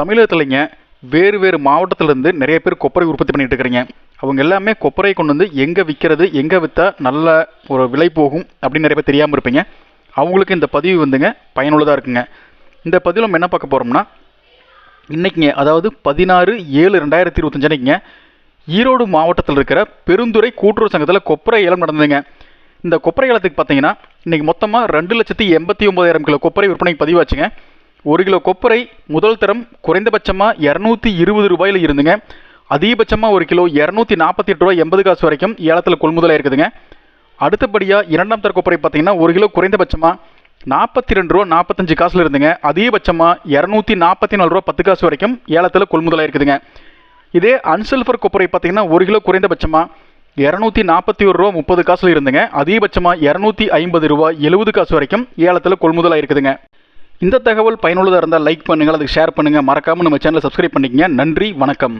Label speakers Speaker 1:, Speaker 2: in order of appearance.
Speaker 1: தமிழகத்துலைங்க வேறு வேறு மாவட்டத்திலேருந்து நிறைய பேர் கொப்பரை உற்பத்தி பண்ணிகிட்டு இருக்கிறீங்க. அவங்க எல்லாமே கொப்பரை கொண்டு வந்து எங்கே விற்கிறது எங்கே விற்றா நல்ல ஒரு விலை போகும் அப்படின்னு நிறைய பேர் தெரியாமல் இருப்பீங்க. அவங்களுக்கு இந்த பதிவு வந்துங்க பயனுள்ளதாக இருக்குங்க. இந்த பதிவில் நம்ம என்ன பார்க்க போகிறோம்னா இன்னைக்குங்க அதாவது பதினாறு ஏழு ரெண்டாயிரத்தி இருபத்தஞ்சு அன்னைக்குங்க ஈரோடு மாவட்டத்தில் இருக்கிற பெருந்துறை கூட்டுறவு சங்கத்தில் கொப்பரை ஏலம் நடந்ததுங்க. இந்த கொப்பரை ஏலத்துக்கு பார்த்தீங்கன்னா இன்றைக்கி மொத்தமாக ரெண்டு லட்சத்தி எண்பத்தி ஒம்பதாயிரம் கிலோ கொப்பரை விற்பனை பதிவாச்சுங்க. ஒரு கிலோ கொப்பரை முதல் தரம் குறைந்தபட்சமாக இரநூத்தி இருபது ரூபாயில் இருந்துங்க. அதிகபட்சமாக ஒரு கிலோ இரநூத்தி நாற்பத்தி எட்டு ரூபாய் எண்பது காசு வரைக்கும் ஏலத்தில் கொள்முதலாக இருக்குதுங்க அடுத்தபடியாக இரண்டாம் தர கொப்பரை பார்த்தீங்கன்னா ஒரு கிலோ குறைந்தபட்சமாக நாற்பத்தி ரெண்டு ரூபா நாற்பத்தஞ்சு காசுல இருந்துங்க. அதிகபட்சமாக இரநூத்தி நாற்பத்தி நாலு ரூபா பத்து காசு வரைக்கும் ஏலத்தில் கொள்முதலாக இருக்குதுங்க இதே அன்சல்ஃபர் கொப்பரை பார்த்தீங்கன்னா ஒரு கிலோ குறைந்தபட்சமாக இரநூத்தி நாற்பத்தி ஒரு ரூபா முப்பது காசில் இருந்துங்க. அதிகபட்சமாக இரநூத்தி ஐம்பது ரூபா எழுபது காசு வரைக்கும் ஏலத்தில் கொள்முதலாக இருக்குதுங்க இந்த தகவல் பயனுள்ளதாக இருந்தால் லைக் பண்ணுங்கள் அதுக்கு ஷேர் பண்ணுங்கள் மறக்காமல் நம்ம சேனலை சப்ஸ்கிரைப் பண்ணிக்கங்க. நன்றி வணக்கம்.